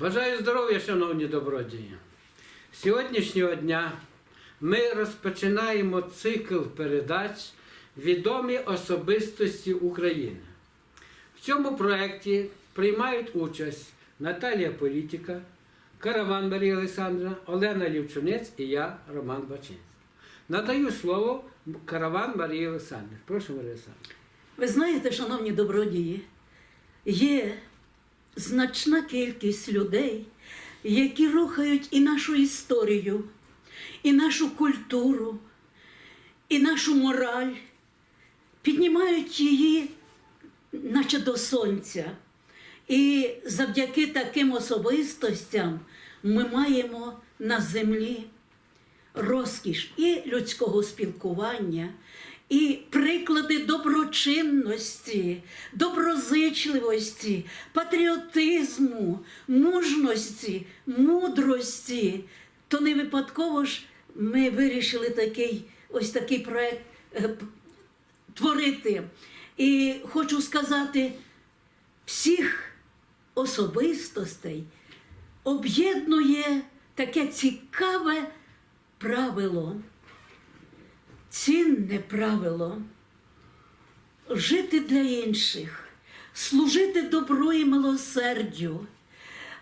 Бажаю здоров'я, шановні добродії. З Сьогоднішнього дня ми розпочинаємо цикл передач Відомі особистості України. В цьому проєкті приймають участь Наталія Політіка, Караван Марія Олександра, Олена Лівчунець і я, Роман Бачинський. Надаю слово Караван Марії Олександр. Прошу, Марія Олександровна. Ви знаєте, шановні добродії, є значна кількість людей, які рухають і нашу історію, і нашу культуру, і нашу мораль, піднімають її, наче до сонця. І завдяки таким особистостям ми маємо на землі розкіш і людського спілкування, і приклади доброчинності, доброзичливості, патріотизму, мужності, мудрості. То не випадково ж ми вирішили такий ось такий проект е, творити. І хочу сказати, всіх особистостей об'єднує таке цікаве правило, цінне правило жити для інших, служити добру і милосердю,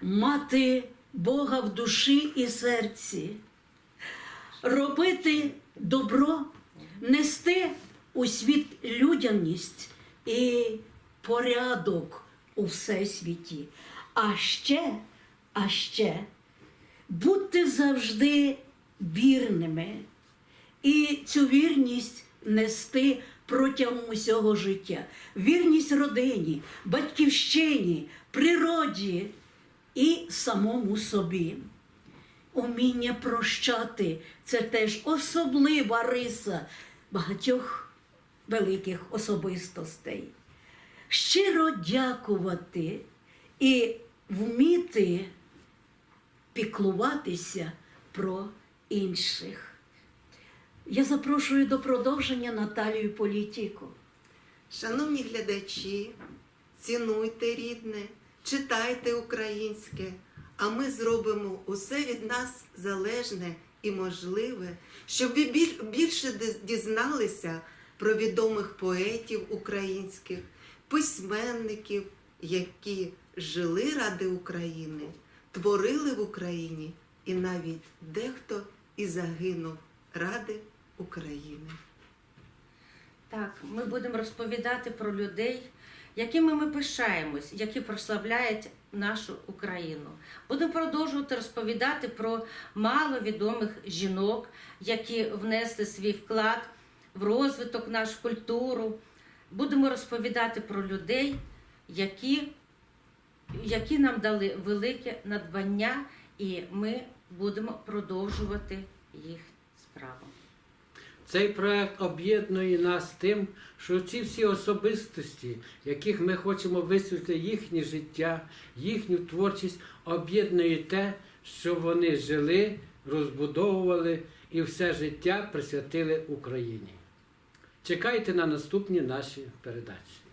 мати Бога в душі і серці, робити добро, нести у світ людяність і порядок у всесвіті. А ще, а ще будьте завжди вірними і цю вірність нести протягом усього життя. Вірність родині, батьківщині, природі і самому собі. Уміння прощати це теж особлива риса багатьох великих особистостей. Щиро дякувати і вміти піклуватися про інших. Я запрошую до продовження Наталію Політіку. Шановні глядачі, цінуйте рідне, читайте українське, а ми зробимо усе від нас залежне і можливе, щоб ви більше дізналися про відомих поетів українських, письменників, які жили ради України, творили в Україні і навіть дехто і загинув ради України. Так, ми будемо розповідати про людей, якими ми пишаємось, які прославляють нашу Україну. Будемо продовжувати розповідати про маловідомих жінок, які внесли свій вклад в розвиток нашу культуру. Будемо розповідати про людей, які, які нам дали велике надбання, і ми будемо продовжувати їх справу. Цей проект об'єднує нас тим, що ці всі особистості, яких ми хочемо висвітлити їхнє життя, їхню творчість, об'єднує те, що вони жили, розбудовували і все життя присвятили Україні. Чекайте на наступні наші передачі.